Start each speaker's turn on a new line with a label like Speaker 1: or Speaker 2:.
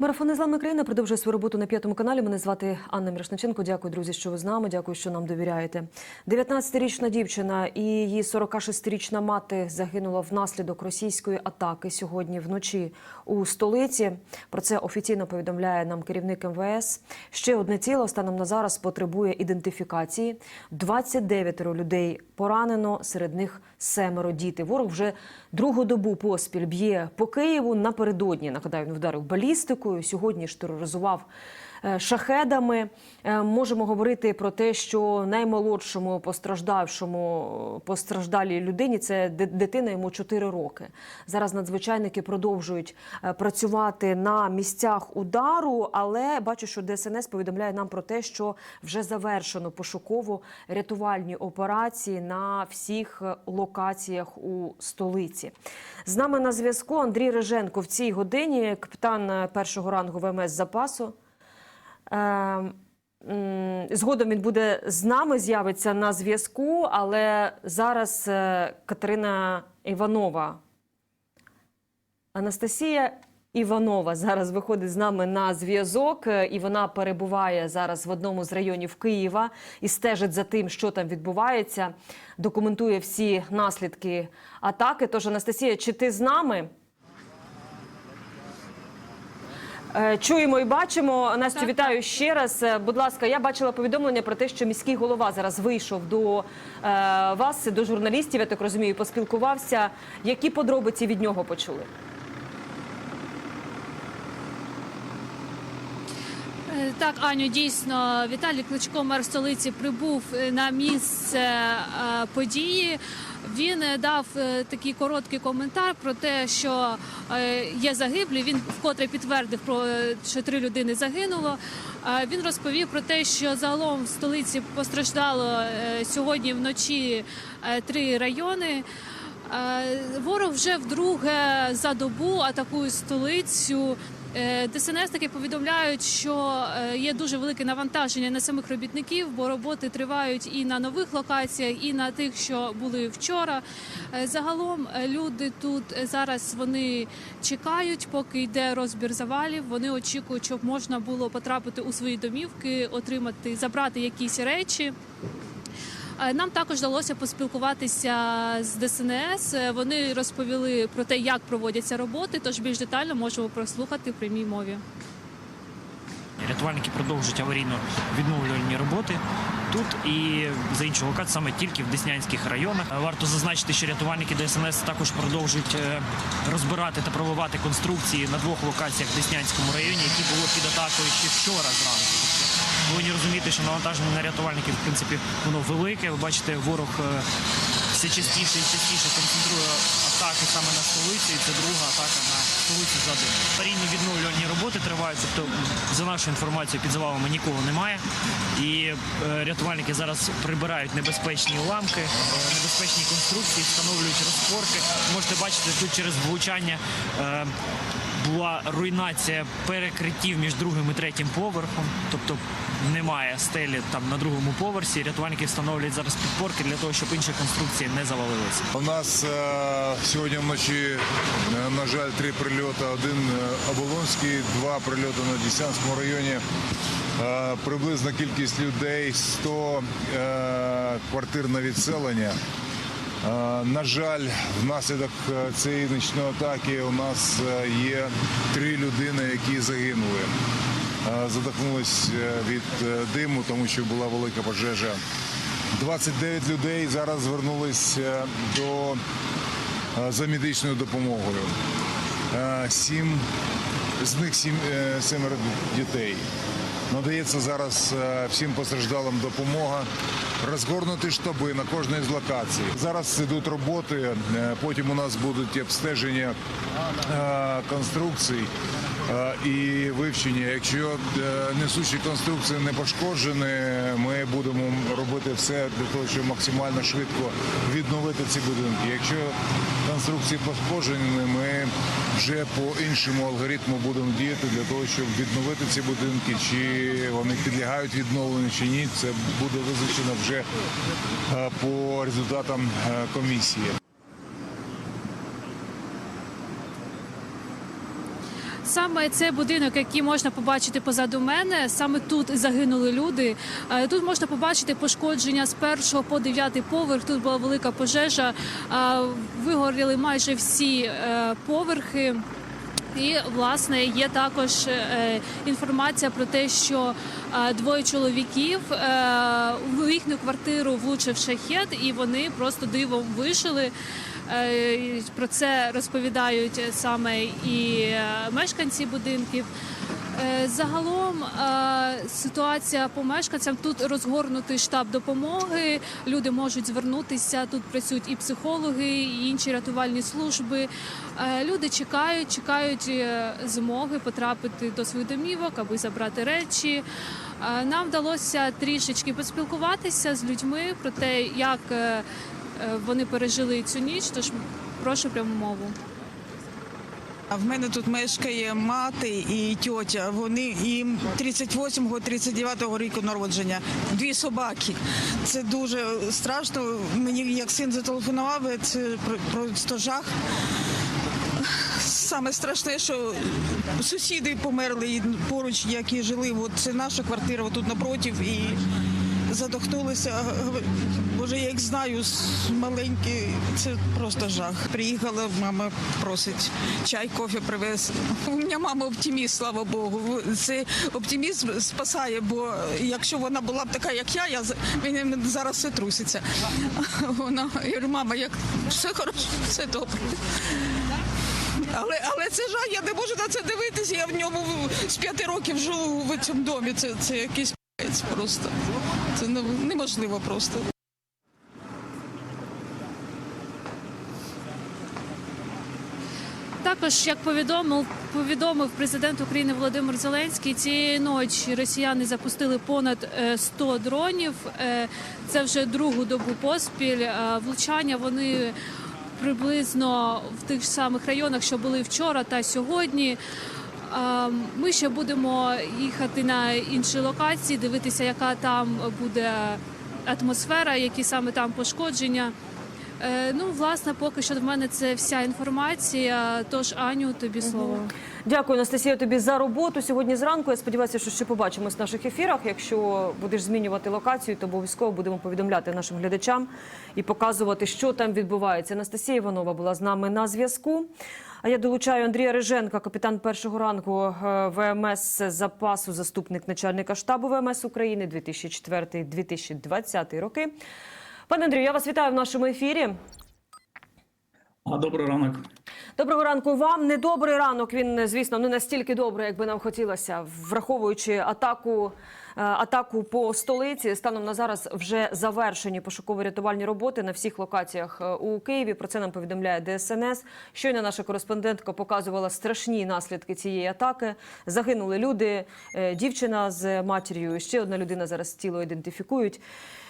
Speaker 1: Марафон «Незламна країна продовжує свою роботу на п'ятому каналі. Мене звати Анна Мірошниченко. Дякую, друзі, що ви з нами. Дякую, що нам довіряєте. 19-річна дівчина і її 46-річна мати загинула внаслідок російської атаки сьогодні вночі у столиці. Про це офіційно повідомляє нам керівник МВС. Ще одне тіло станом на зараз потребує ідентифікації. 29 людей поранено, серед них семеро діти. Ворог вже другу добу поспіль б'є по Києву. Напередодні нагадаю, він вдарив балістикою. Сьогодні ж тероризував е, шахедами. Е, Можемо говорити про те, що наймолодшому постраждавшому постраждалій людині це дитина йому 4 роки. Зараз надзвичайники продовжують е, працювати на місцях удару, але бачу, що ДСНС повідомляє нам про те, що вже завершено пошуково-рятувальні операції на всіх е, локаціях у столиці. З нами на зв'язку Андрій Реженко в цій годині, капітан е, першого рангу ВМС запасу. Е, Згодом він буде з нами, з'явиться на зв'язку, але зараз е, Катерина Іванова. Анастасія Іванова зараз виходить з нами на зв'язок, е, і вона перебуває зараз в одному з районів Києва і стежить за тим, що там відбувається, документує всі наслідки атаки. Тож, Анастасія, чи ти з нами? Е, Чуємо і бачимо. Настю, вітаю ще раз. Е, Будь ласка, я бачила повідомлення про те, що міський голова зараз вийшов до е, вас, до журналістів, я так розумію, поспілкувався. Які подробиці від нього почули?
Speaker 2: Так, Аню, дійсно, Віталій Кличко, мер столиці, прибув е, на місце е, події. Він е, дав такий короткий коментар про те, що є загиблі. Він вкотре підтвердив про що три людини загинуло. Він розповів про те, що загалом в столиці постраждало сьогодні вночі три райони. Ворог вже вдруге за добу атакує столицю. Е, ДСНС таки повідомляють, що е, є дуже велике навантаження на самих робітників, бо роботи тривають і на нових локаціях, і на тих, що були вчора. Е, Загалом люди тут зараз вони чекають, поки йде розбір завалів. Вони очікують, щоб можна було потрапити у свої домівки, отримати, забрати якісь речі. Е, Нам також вдалося поспілкуватися з ДСНС. Е, Вони розповіли про те, як проводяться роботи, тож більш детально можемо прослухати в прямій мові.
Speaker 3: Рятувальники продовжують аварійно-відновлювальні роботи тут і за іншого локацію саме тільки в Деснянських районах. Варто зазначити, що рятувальники ДСНС також продовжують е, розбирати та пробивати конструкції на двох локаціях в Деснянському районі, які були під атакою ще вчора зранку. Повинні розуміти, що навантаження на рятувальників в принципі воно велике. Ви бачите, ворог е, все частіше і частіше концентрує атаки саме на столицю, і це друга атака на столицю за день. Аварійні відновлювальні роботи тривають, тобто за нашою інформацією під завалами нікого немає. І е, рятувальники зараз прибирають небезпечні уламки, е, небезпечні конструкції, встановлюють розпорки. Можете бачити тут через влучання. була руйнація перекриттів між другим і третім поверхом, тобто немає стелі там на другому поверсі. Рятувальники встановлюють зараз підпорки для того, щоб інші конструкції не завалилися.
Speaker 4: У нас е, сьогодні вночі, е, на жаль, три прильоти. Один е, Оболонський, два прильоти на Десянському районі. Е, приблизна кількість людей 100 е, квартир на відселення. Е, На жаль, внаслідок цієї нічної атаки у нас є три людини, які загинули. Е, Задохнулись е, від е, диму, тому що була велика пожежа. 29 людей зараз звернулись е, до за медичною допомогою. Сім з них сім семеро дітей. Надається зараз всім постраждалим допомога. Розгорнути штаби на кожній з локацій. Зараз йдуть роботи, потім у нас будуть обстеження конструкцій і вивчення. Якщо е, несучі конструкції не пошкоджені, ми будемо робити все для того, щоб максимально швидко відновити ці будинки. Якщо конструкції пошкоджені, ми вже по іншому алгоритму будемо діяти для того, щоб відновити ці будинки, чи вони підлягають відновленню чи ні. Це буде визначено вже е, по результатам е, комісії.
Speaker 2: Саме цей будинок, який можна побачити позаду мене, саме тут загинули люди. Е, Тут можна побачити пошкодження з першого по дев'ятий поверх. Тут була велика пожежа. Е, Вигоріли майже всі е, поверхи. І власне є також інформація про те, що двоє чоловіків в їхню квартиру влучив шахет, і вони просто дивом вижили. Е, Про це розповідають саме і е, мешканці будинків. Е, Загалом ситуація по мешканцям тут розгорнутий штаб допомоги. Люди можуть звернутися. Тут працюють і психологи, і інші рятувальні служби. Люди чекають, чекають змоги потрапити до своїх домівок, аби забрати речі. Нам вдалося трішечки поспілкуватися з людьми про те, як вони пережили цю ніч. Тож прошу пряму мову.
Speaker 5: А в мене тут мешкає мати і тьотя. Вони їм 38-го, 39-го року народження. Дві собаки. Це дуже страшно. Мені як син зателефонував, це про- просто жах. Саме страшне, що сусіди померли поруч, які жили. От це наша квартира тут напротив і задохнулися. Боже, я їх знаю маленькі. Це просто жах. Приїхала, мама просить чай, кофе привез. У мене мама оптиміст, слава Богу. Це оптимізм спасає, бо якщо вона була б така, як я, я мені зараз все труситься. Вона я говорю, мама, як все хорошо, все добре. Але, але це жах, я не можу на це дивитися. Я в ньому з п'яти років живу в цьому домі. Це, це якийсь просто. Це неможливо просто.
Speaker 2: Також, як повідомив повідомив президент України Володимир Зеленський, цієї ночі росіяни запустили понад е, 100 дронів. Е, Це вже другу добу поспіль. Е, Влучання вони приблизно в тих самих районах, що були вчора та сьогодні. Ми ще будемо їхати на інші локації, дивитися, яка там буде атмосфера, які саме там пошкодження. Е, Ну, власне, поки що в мене це вся інформація. Тож, Аню, тобі слово.
Speaker 1: Дякую, Анастасія, тобі за роботу сьогодні зранку. Я сподіваюся, що ще побачимось в наших ефірах. Якщо будеш змінювати локацію, то обов'язково будемо повідомляти нашим глядачам і показувати, що там відбувається. Анастасія Іванова була з нами на зв'язку. А я долучаю Андрія Риженка, капітан першого ранку е, ВМС запасу, заступник начальника штабу ВМС України 2004-2020 роки. Пане Андрію, я вас вітаю в нашому ефірі.
Speaker 6: Добрий ранок.
Speaker 1: Доброго ранку вам. Недобрий ранок. Він, звісно, не настільки добрий, як би нам хотілося, враховуючи атаку. е, Атаку по столиці станом на зараз вже завершені пошуково-рятувальні роботи на всіх локаціях е, у Києві. Про це нам повідомляє ДСНС. Щойно наша кореспондентка показувала страшні наслідки цієї атаки. Загинули люди, е, дівчина з матір'ю. Ще одна людина зараз тіло ідентифікують.